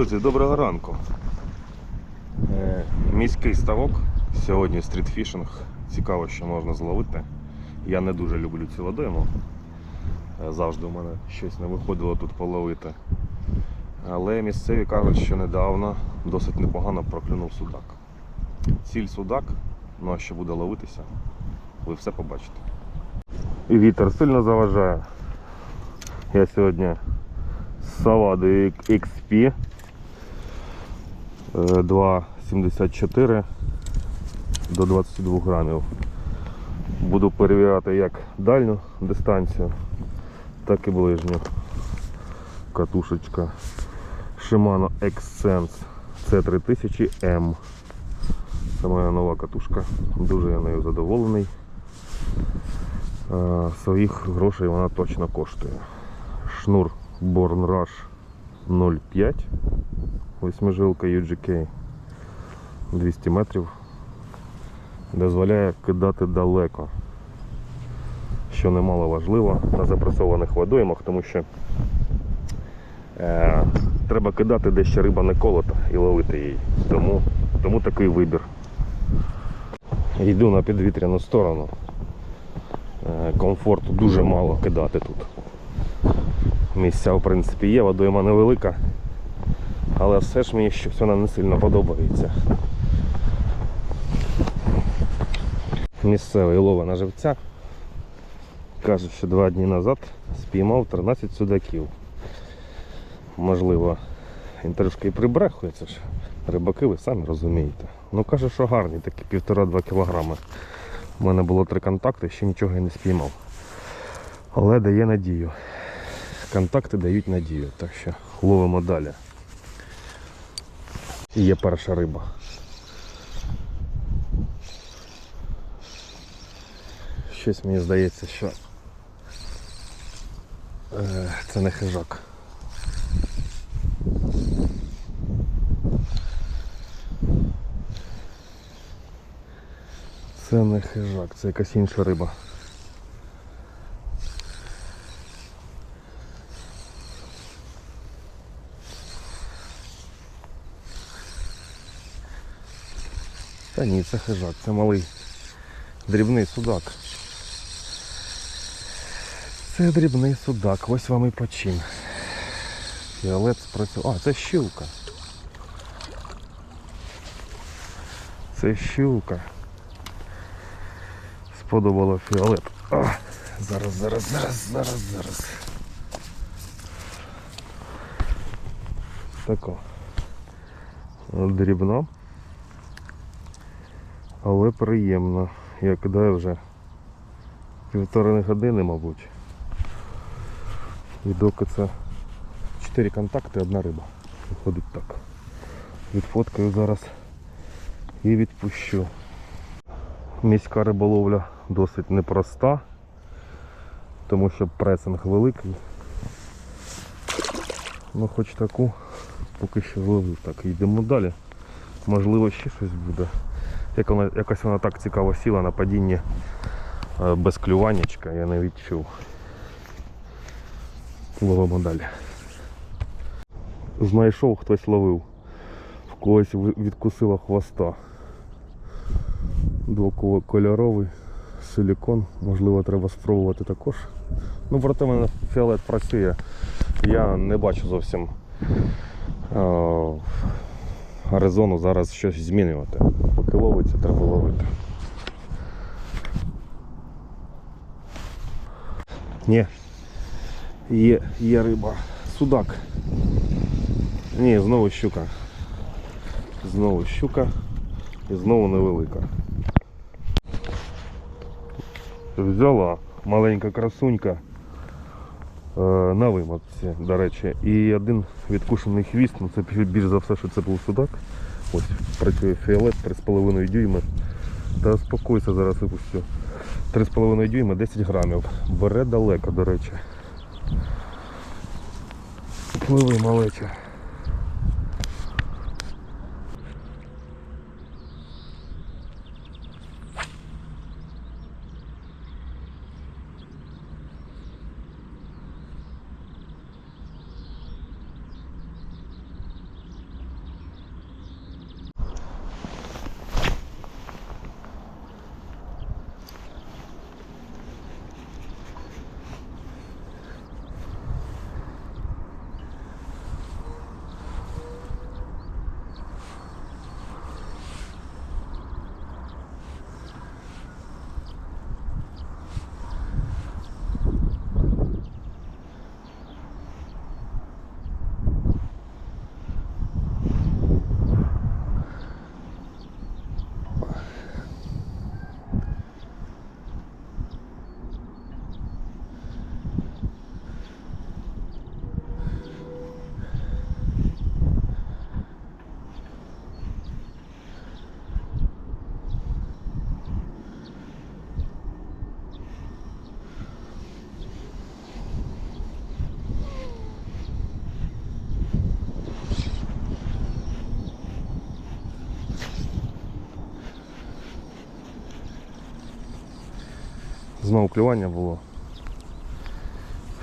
Друзі, доброго ранку. Е, Міський ставок. Сьогодні стрітфішинг. Цікаво, що можна зловити. Я не дуже люблю цю водойму. Е, Завжди у мене щось не виходило тут половити. Але місцеві кажуть, що недавно досить непогано проклюнув судак. Ціль судак, ну а що буде ловитися, ви все побачите. І вітер сильно заважає. Я сьогодні з Савадою XP 2,74 до 22 грамів. Буду перевіряти як дальню дистанцію, так і ближню. Катушечка Shimano X-Sense C3000M. Це моя нова катушка. Дуже я нею задоволений. Е, Своїх грошей вона точно коштує. Шнур Born Rush 0,5. Восьмижилка UGK 200 метрів. Дозволяє кидати далеко. Що немало важливо на запресованих водоймах, тому що е, треба кидати де ще риба не колота і ловити її. Тому, тому такий вибір. Йду на підвітряну сторону. Е, комфорту дуже мало кидати тут. Місця, в принципі, є, водойма невелика, але все ж мені щось вона не сильно подобається. Місцевий лова на живця. Каже, що два дні назад спіймав 13 судаків. Можливо, він трошки прибрехує, це ж рибаки, ви самі розумієте. Ну каже, що гарні, такі півтора-два кілограми. У мене було три контакти, ще нічого я не спіймав. Але дає надію. Контакти дають надію, так що ловимо далі. І є перша риба. Щось мені здається, що е, це не хижак. Це не хижак, це якась інша риба. Та ні, це хижак, це малий дрібний судак. Це дрібний судак, ось вам і почин. Фіолет спрацював. А, це щілка. Це щілка. Сподобало фіолет. А, зараз, зараз, зараз, зараз, зараз. Тако. Дрібно. Але приємно. Я кидаю вже півтори години, мабуть. І доки це 4 контакти, одна риба. Виходить так. Відфоткаю зараз і відпущу. Міська риболовля досить непроста, тому що пресинг великий. Ну хоч таку поки що зловив. Так, йдемо далі. Можливо ще щось буде. Як вона, якось вона так цікаво сіла на падінні е, без клюванечка, я не відчув. Ловимо далі. Знайшов, хтось ловив. В когось відкусило хвоста. Двокольоровий силікон. Можливо, треба спробувати також. Ну, проте мене фіолет працює. Я не бачу зовсім резону зараз щось змінювати. Поки ловиться, треба ловити. Ні. Є, є риба. Судак. Ні, знову щука. Знову щука і знову невелика. Взяла маленька красунька на виматці, до речі. І один відкушений хвіст, ну це більш за все, що це був судак. Ось працює фіолет 3,5 дюйми. Та спокойся, зараз випустю. 3,5 дюйма 10 грамів. Бере далеко, до речі. Пливи малеча. Знову клювання було.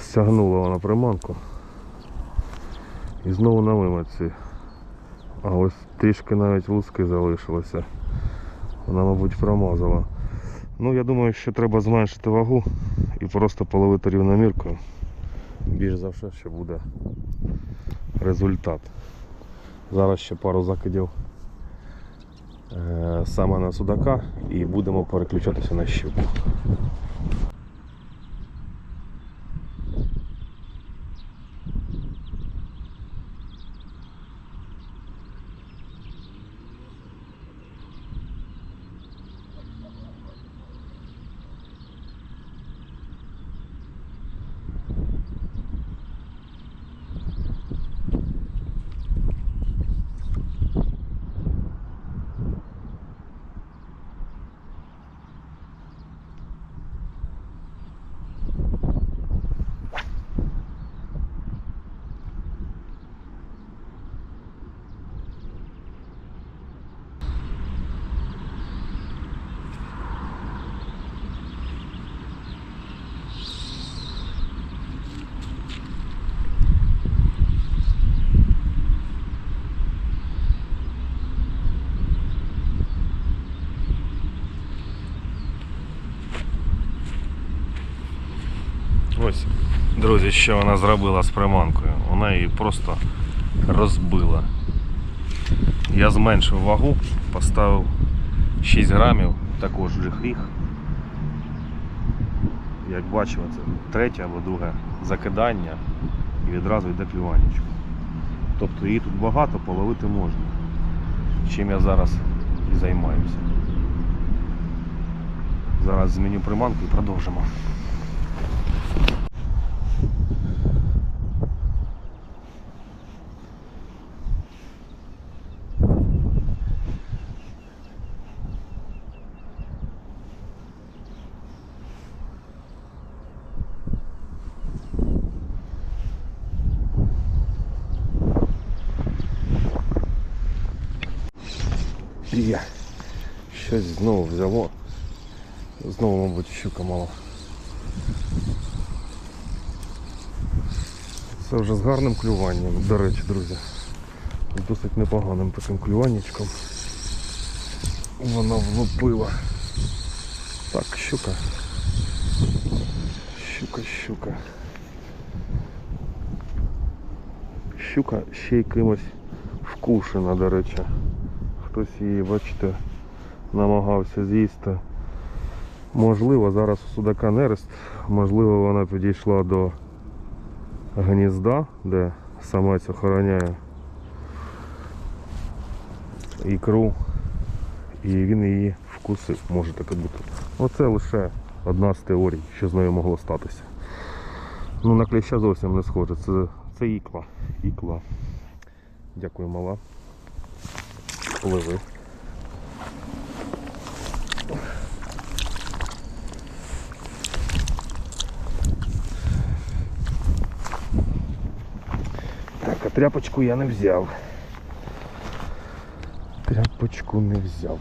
Стягнуло вона приманку. І знову на вимоці. А ось трішки навіть луски залишилося. Вона, мабуть, промазала. Ну, я думаю, що треба зменшити вагу і просто половити рівноміркою. Більш за все, що буде результат. Зараз ще пару закидів е, саме на судака і будемо переключатися на щуку. Ось, друзі, що вона зробила з приманкою. Вона її просто розбила. Я зменшив вагу, поставив 6 грамів, також гріх. Як бачимо, це третє або друге закидання і відразу йде клюванечко. Тобто її тут багато, половити можна. Чим я зараз і займаюся. Зараз зміню приманку і продовжимо. Є. Щось знову взяло. Знову, мабуть, щука мала. Це вже з гарним клюванням, до речі, друзі. З досить непоганим таким клюваннячком. Вона влупила. Так, щука. Щука, щука. Щука ще й кимось вкушена, до речі. Хтось її, бачите, намагався з'їсти. Можливо, зараз у судака нерест, можливо, вона підійшла до гнізда, де самець охороняє ікру, і він її вкусив, може таке бути. Оце лише одна з теорій, що з нею могло статися. Ну на кліща зовсім не схоже, це, це ікла. Ікла. Дякую, мала. Пливи. Так, а тряпочку я не взяв. Тряпочку не взяв.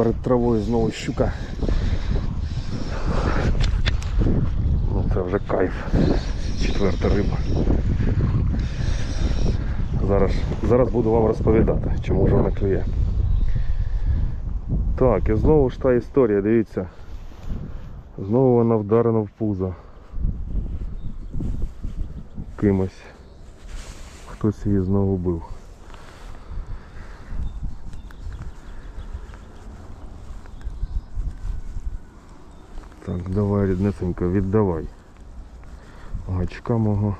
Перед травою знову щука. Ну це вже кайф. Четверта риба. Зараз, зараз буду вам розповідати, чому ж вона клює. Так, і знову ж та історія, дивіться. Знову вона вдарена в пузо. Кимось. Хтось її знову бив. Так, давай, ріднесенько, віддавай. Гачка мого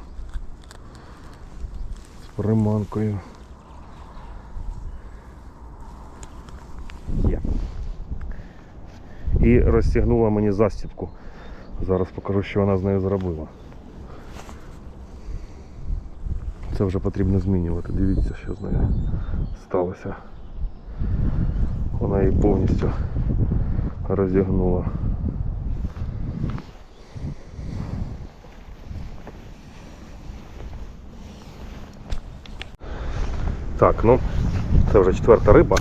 з приманкою. Є. І розтягнула мені застібку. Зараз покажу, що вона з нею зробила. Це вже потрібно змінювати. Дивіться, що з нею сталося. Вона її повністю розігнула. Так, ну, це вже четверта риба.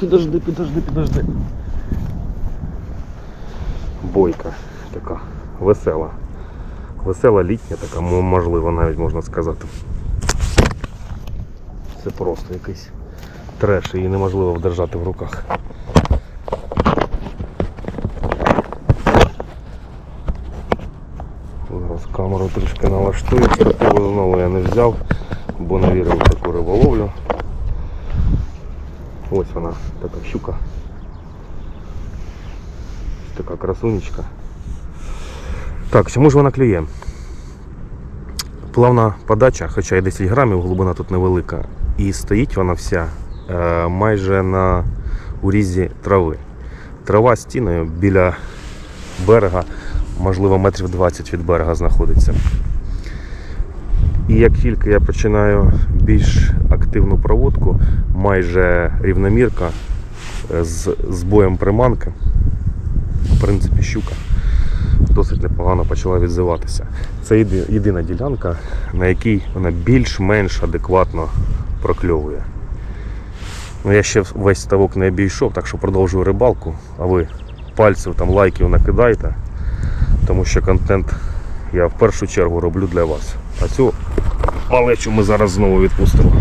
Підожди, підожди, підожди. Бойка така, весела. Весела літня така, мо- можливо, навіть можна сказати. Це просто якийсь треш, її неможливо вдержати в руках. Зараз камеру трішки налаштую, штативу знову я не взяв, бо не вірив в таку риболовлю. Ось вона, така щука. Така красунечка. Так, чому ж вона клює? Плавна подача, хоча і 10 грамів, глибина тут невелика. І стоїть вона вся е, майже на урізі трави. Трава стіною біля берега, можливо, метрів 20 від берега знаходиться. І як тільки я починаю більш активну проводку, майже рівномірка е, з, з боєм приманки, в принципі, щука досить непогано почала відзиватися. Це єдина ділянка, на якій вона більш-менш адекватно прокльовує. Ну, я ще весь ставок не обійшов, так що продовжую рибалку, а ви пальців там лайків накидайте, тому що контент я в першу чергу роблю для вас. А цю малечу ми зараз знову відпустимо.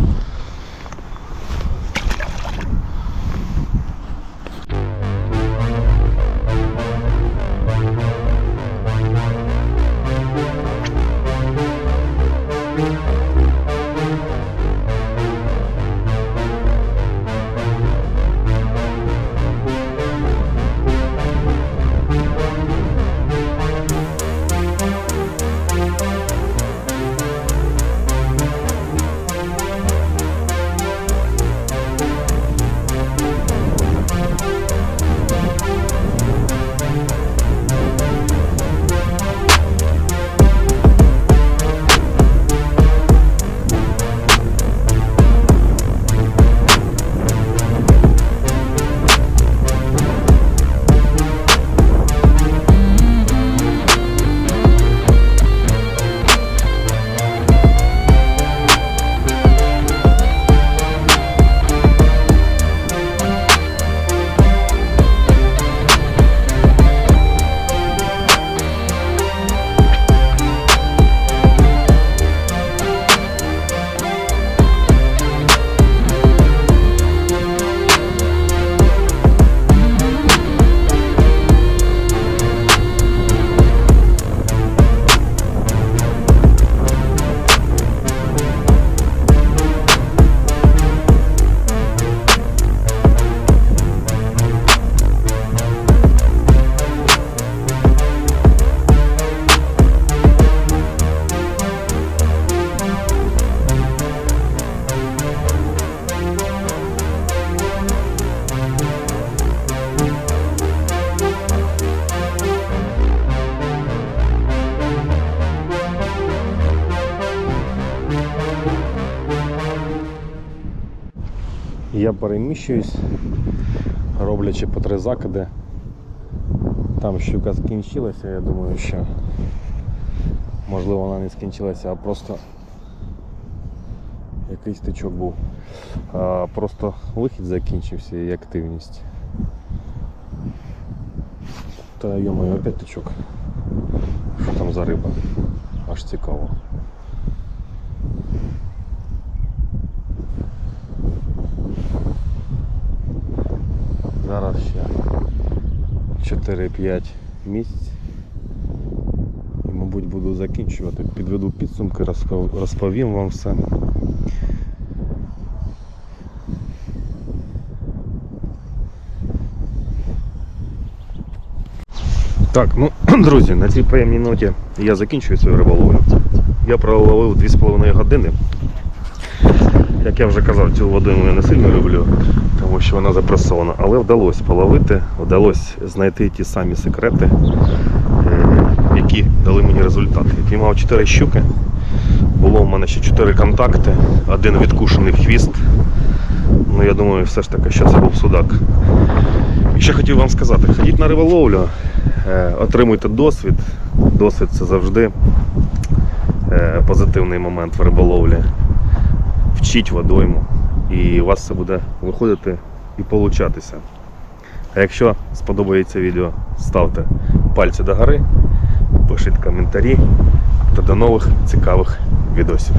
Переміщуюсь, роблячи по три закиди. Там щука скінчилася, я думаю, що можливо вона не скінчилася, а просто якийсь тичок був. А, просто вихід закінчився і активність. Та йомаю, опять тичок. Що там за риба? Аж цікаво. 4-5 місць. І, мабуть, буду закінчувати. Підведу підсумки, розповім вам все. Так, ну, друзі, на цій приємній ноті я закінчую свою риболовлю. Я проловив 2,5 години. Як я вже казав, цю воду я не сильно люблю, тому що вона запресована, але вдалося половити, вдалося знайти ті самі секрети, які дали мені результат. Я піймав 4 щуки, було в мене ще 4 контакти, один відкушений хвіст. Ну я думаю, все ж таки, що це був судак. І ще хотів вам сказати, ходіть на риболовлю, е, отримуйте досвід. Досвід це завжди е, позитивний момент в риболовлі. Вчіть водойму, і у вас це буде виходити і получатися. А якщо сподобається відео, ставте пальці догори, пишіть коментарі та до нових цікавих відосів.